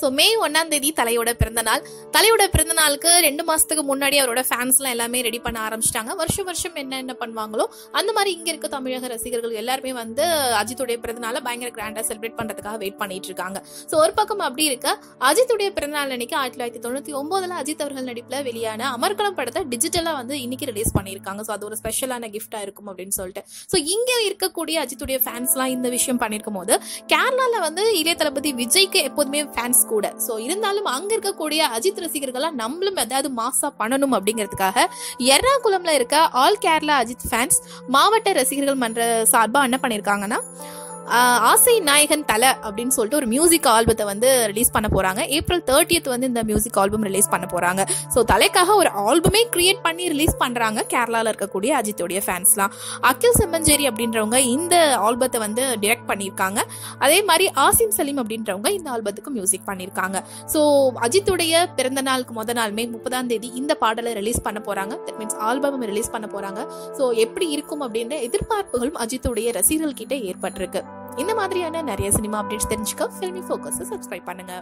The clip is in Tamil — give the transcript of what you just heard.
ஸோ மே ஒன்னாம் தேதி தலையோட பிறந்த நாள் தலையோட பிறந்த நாளுக்கு ரெண்டு மாசத்துக்கு முன்னாடி அவரோட ஃபேன்ஸ்லாம் எல்லாமே ரெடி பண்ண ஆரம்பிச்சிட்டாங்க. வருஷம் வருஷம் என்ன என்ன பண்ணுவாங்களோ அந்த மாதிரி இங்க இருக்க தமிழக ரசிகர்கள் எல்லாருமே வந்து அஜித்துடைய பிறந்தநாளை பயங்கர கிராண்டா செலிப்ரேட் பண்றதுக்காக வெயிட் பண்ணிட்டு இருக்காங்க. ஸோ ஒரு பக்கம் அப்படி இருக்க. அஜித்துடைய பிறந்தநாள் அன்னைக்கு ஆயிரத்தி தொள்ளாயிரத்தி தொண்ணூத்தி ஒன்பதுல அஜித் அவர்கள் நடிப்புல வெளியான அமர்கலம் படத்தை டிஜிட்டலா வந்து இன்னைக்கு ரிலீஸ் பண்ணியிருக்காங்க. ஸோ அது ஒரு ஸ்பெஷலான கிஃப்டா இருக்கும் அப்படின்னு சொல்லிட்டு. ஸோ இங்க இருக்கக்கூடிய அஜித்துடைய ஃபேன்ஸ்லாம் இந்த விஷயம் பண்ணிருக்கும் போது கேரளால வந்து இளைய தளபதி விஜய்க்கு எப்போதுமே ஃபேன்ஸ் கூட. ஸோ இருந்தாலும் அங்க இருக்கக்கூடிய அஜித் ரசிகர்கள்லாம் நம்மளும் ஏதாவது மாசா பண்ணணும் அப்படிங்கிறதுக்காக எர்ணாகுளம்ல இருக்க ஆல் கேரளா அஜித் ஃபேன்ஸ் மாவட்ட ரசிகர்கள் மன்ற சார்பா என்ன பண்ணிருக்காங்கன்னா ஆசை நாயகன் தலை அப்படின்னு சொல்லிட்டு ஒரு மியூசிக் ஆல்பத்தை வந்து ரிலீஸ் பண்ண போறாங்க. ஏப்ரல் தேர்ட்டியத் வந்து இந்த மியூசிக் ஆல்பம் ரிலீஸ் பண்ண போறாங்க. ஸோ தலைக்காக ஒரு ஆல்பமே கிரியேட் பண்ணி ரிலீஸ் பண்றாங்க கேரளாவில் இருக்கக்கூடிய அஜித்துடைய ஃபேன்ஸ்லாம் அகில் செம்மஞ்சேரி அப்படின்றவங்க இந்த ஆல்பத்தை வந்து டிரெக்ட் பண்ணியிருக்காங்க. அதே மாதிரி ஆசிம் சலீம் அப்படின்றவங்க இந்த ஆல்பத்துக்கு மியூசிக் பண்ணியிருக்காங்க. ஸோ அஜித்துடைய பிறந்த நாளுக்கு முத நாள் மே முப்பதாம் தேதி இந்த பாடலை ரிலீஸ் பண்ண போறாங்க. தட் மீன்ஸ் ஆல்பம் ரிலீஸ் பண்ண போறாங்க. ஸோ எப்படி இருக்கும் அப்படின்ற எதிர்பார்ப்புகளும் அஜித்துடைய ரசிகர்கள் கிட்ட ஏற்பட்டிருக்கு. இந்த மாதிரியான நிறைய சினிமா அப்டேட்ஸ் தெரிஞ்சுக்க. ஃபில்மி ஃபோக்கஸை சப்ஸ்கிரைப் பண்ணுங்க.